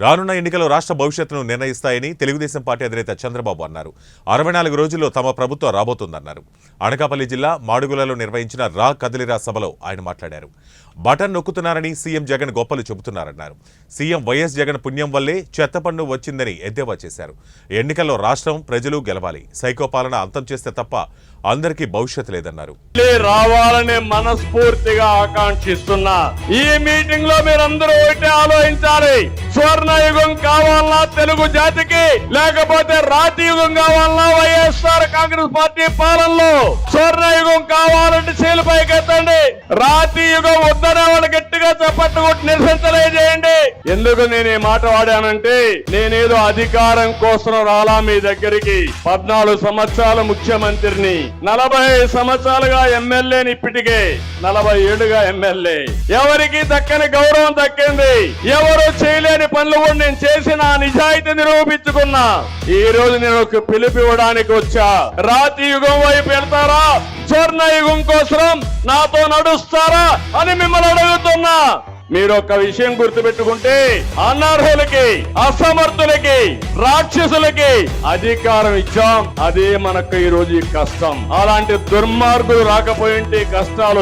రానున్న ఎన్నికలు రాష్ట్ర భవిష్యత్తును నిర్ణయిస్తాయని తెలుగుదేశం పార్టీ అధినేత చంద్రబాబు అన్నారు. అరవై నాలుగు రోజుల్లో తమ ప్రభుత్వం రాబోతుందన్నారు. అనకాపల్లి జిల్లా మాడుగులలో నిర్వహించిన రా కదిలిరా సభలో ఆయన మాట్లాడారు. బటన్ నొక్కుతున్నారని సీఎం జగన్ గొప్పలు చెబుతున్నారన్నారు. సీఎం వైఎస్ జగన్ పుణ్యం వల్లే చెత్త పన్ను వచ్చిందని ఎద్దేవా చేశారు. ఎన్నికల్లో రాష్ట్రం ప్రజలు గెలవాలి. సైకోపాలన అంతం చేస్తే తప్ప అందరికీ భవిష్యత్ లేదన్నారు. రావాలని మనస్ఫూర్తిగా ఆకాంక్షిస్తున్నా. ఈ మీటింగ్లో మీరందరూ ఆలోచించాలి. స్వర్ణ యుగం కావాలన్నా తెలుగు జాతికి? లేకపోతే రాతి యుగం కావాలన్నా వైఎస్ఆర్ కాంగ్రెస్ పార్టీ పాలనలో? స్వర్ణ యుగం కావాలంటే చేలు పైకెత్తండి. రాతి యుగం వద్దనే వాళ్ళు గట్టిగా చప్పట్లు కొట్టి నిరసన తెలియజేయండి ఎందుకు నేను ఈ మాట వాడానంటే నేనేదో అధికారం కోసం రాలా మీ దగ్గరికి. పద్నాలుగు సంవత్సరాల ముఖ్యమంత్రిని నలభై ఐదు సంవత్సరాలుగా ఎమ్మెల్యేని ఇప్పటికే నలభై ఏడుగా ఎమ్మెల్యే. ఎవరికి దక్కని గౌరవం దక్కింది? ఎవరు పనులు కూడా నేను చేసిన నిజాయితీ నిరూపించుకున్నా. ఈ రోజు నేను ఒక పిలుపు ఇవ్వడానికి వచ్చా. రాతి యుగం వైపు వెళ్తారా? స్వర్ణ యుగం కోసం నాతో నడుస్తారా అని మిమ్మల్ని అడుగుతున్నా. మీరు ఒక విషయం గుర్తుపెట్టుకుంటే అనర్హులకి అసమర్థులకి రాక్షసులకి అధికారం ఇచ్చాం. అదే మనకు ఈ రోజు కష్టం. అలాంటి దుర్మార్గులు రాకపోయింటే కష్టాలు